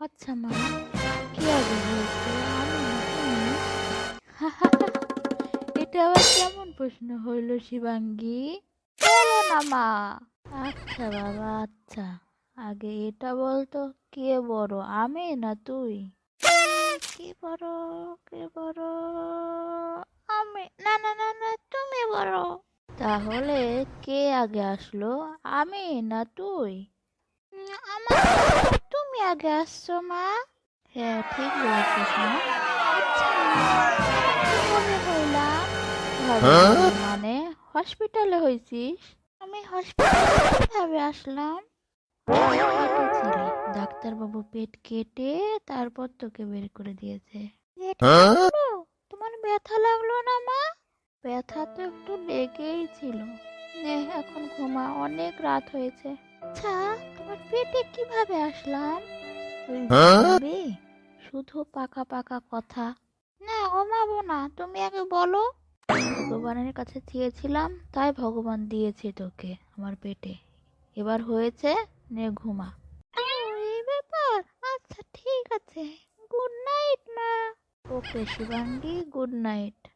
আচ্ছা মা। কি আগে হয়েছে? এটা আবার কেমন প্রশ্ন হইল শিবাঙ্গী? বলো না, মা। আচ্ছা বাবা আচ্ছা। আগে এটা বলতো, কে বড়, আমি না তুই? কে বড় কে বড়? আমি, না না না না, তুমি বড়। তাহলে কে আগে আসলো, আমি না তুই? আগে আসছো মা হ্যাঁ ঠিক বলেছিস মা আচ্ছা মানে হসপিটালে হয়েছিস আমি হসপিটালে কীভাবে আসলাম ডাক্তারবাবু পেট কেটে তারপর তোকে বের করে দিয়েছে তোমার ব্যথা লাগল না মা ব্যথা তো একটু লেগেই ছিল নে এখন ঘুমা অনেক রাত হয়েছে আচ্ছা তোমার পেটে কীভাবে আসলাম তুই ঘুমাবি? শুধু পাকা পাকা কথা। না ঘুমাবো না। তুমি আগে বলো। ভগবানের কাছে চেয়েছিলাম তাই ভগবান দিয়েছে তোকে আমার পেটে। এবার হয়েছে নে ঘুমা। এই ব্যাপার? আচ্ছা ঠিক আছে। গুড নাইট মা। ওকে শিবাঙ্গী গুড নাইট